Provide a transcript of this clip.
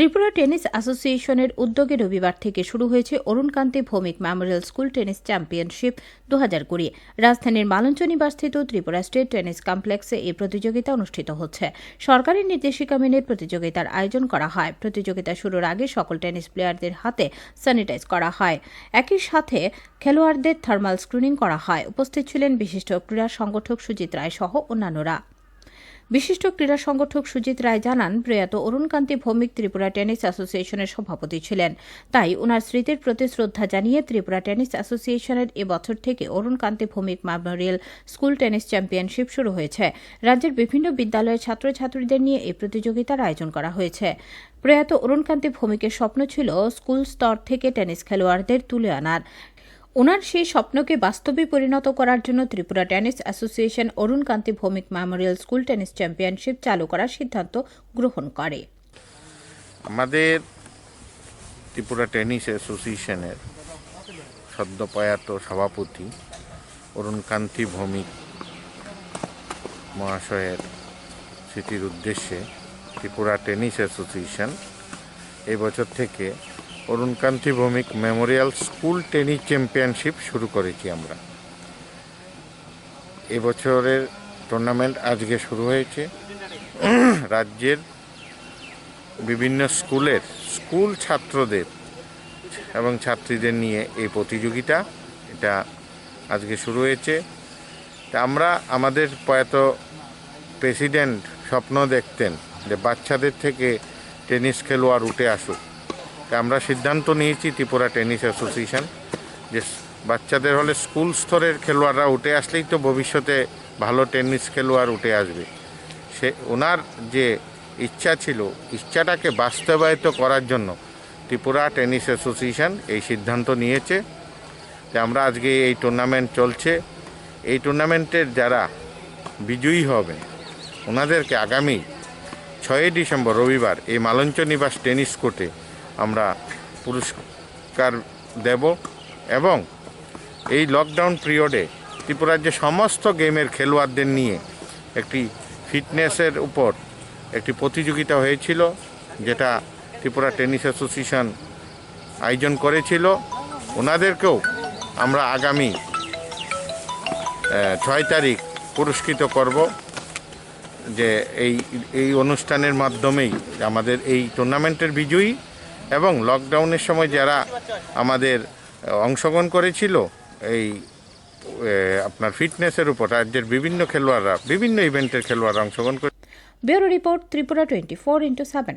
Tripura tennis অ্যাসোসিয়েশনের উদ্যোগে রবিবার থেকে শুরু হয়েছে Arunkanti Bhowmik memorial school tennis championship দু হাজার কুড়ি। রাজধানীর মালঞ্চ নিবাসস্থিত ত্রিপুরা স্টেট টেনিস কমপ্লেক্সে এই প্রতিযোগিতা অনুষ্ঠিত হচ্ছে। সরকারি নির্দেশিকা মেনে প্রতিযোগিতার আয়োজন করা হয়। প্রতিযোগিতা শুরুর আগে সকল টেনিস প্লেয়ারদের হাতে স্যানিটাইজ করা হয়। একই সাথে খেলোয়াড়দের থার্মাল স্ক্রিনিং করা হয়। উপস্থিত ছিলেন বিশিষ্ট ক্রীড়া সংগঠক সুজিত রায় সহ অন্যান্যরা। বিশিষ্ট ক্রীড়া সংগঠক সুজিত রায় জানান, প্রয়াত অরুণকান্তি ভৌমিক ত্রিপুরা টেনিস অ্যাসোসিয়েশনের সভাপতি ছিলেন। তাই ওনার স্মৃতির প্রতি শ্রদ্ধা জানিয়ে ত্রিপুরা টেনিস অ্যাসোসিয়েশনের এবছর থেকে Arunkanti Bhowmik memorial school tennis championship শুরু হয়েছে। রাজ্যের বিভিন্ন বিদ্যালয়ের ছাত্রছাত্রীদের নিয়ে এই প্রতিযোগিতার আয়োজন করা হয়েছে। প্রয়াত অরুণকান্তি ভৌমিকের স্বপ্ন ছিল স্কুল স্তর থেকে টেনিস খেলোয়াড়দের তুলে আনার। ওনার সেই স্বপ্নকে বাস্তবে পরিণত করার জন্য Tripura tennis association Arun Kanti Bhowmik memorial school tennis championship চালু করার সিদ্ধান্ত গ্রহণ করে। আমাদের ত্রিপুরা টেনিস অ্যাসোসিয়েশনের সদ্যপ্রয়াত সভাপতি অরুণকান্তি ভৌমিক মহাশয়ের স্মৃতির উদ্দেশ্যে ত্রিপুরা টেনিস অ্যাসোসিয়েশন এই বছর থেকে Arunkanti Bhowmik memorial school tennis championship শুরু করেছি আমরা। এবছরের টুর্নামেন্ট আজকে শুরু হয়েছে। রাজ্যের বিভিন্ন স্কুলের স্কুল ছাত্রদের এবং ছাত্রীদের নিয়ে এই প্রতিযোগিতা, এটা আজকে শুরু হয়েছে। আমরা আমাদের প্রয়াত প্রেসিডেন্ট স্বপ্ন দেখতেন যে বাচ্চাদের থেকে টেনিস খেলোয়াড় উঠে আসুক। তা আমরা সিদ্ধান্ত নিয়েছি ত্রিপুরা টেনিস অ্যাসোসিয়েশন, যে বাচ্চাদের হলে স্কুল স্তরের খেলোয়াড়রা উঠে আসলেই তো ভবিষ্যতে ভালো টেনিস খেলোয়াড় উঠে আসবে। সে, ওনার যে ইচ্ছা ছিল, ইচ্ছাটাকে বাস্তবায়িত করার জন্য ত্রিপুরা টেনিস অ্যাসোসিয়েশন এই সিদ্ধান্ত নিয়েছে যে আমরা আজকে এই টুর্নামেন্ট চলছে। এই টুর্নামেন্টের যারা বিজয়ী হবেন, ওনাদেরকে আগামী ছয়ই ডিসেম্বর রবিবার এই মালঞ্চ নিবাস টেনিস কোর্টে আমরা পুরস্কার দেব এবং এই লকডাউন পিরিয়ডে ত্রিপুরার যে সমস্ত গেমের খেলোয়াড়দের নিয়ে একটি ফিটনেসের উপর একটি প্রতিযোগিতা হয়েছিল, যেটা ত্রিপুরা টেনিস অ্যাসোসিয়েশন আয়োজন করেছিল। ওনাদেরকেও আমরা আগামী ছয় তারিখ পুরস্কৃত করব যে এই এই অনুষ্ঠানের মাধ্যমেই আমাদের এই টুর্নামেন্টের বিজয়ী এবং লকডাউনের সময় যারা আমাদের অংশগ্রহণ করেছিল, এই আপনার ফিটনেসের উপর, রাজ্যের বিভিন্ন খেলোয়াড়রা, বিভিন্ন ইভেন্টের খেলোয়াড়রা অংশগ্রহণ করে bureau report Tripura twenty four into seven.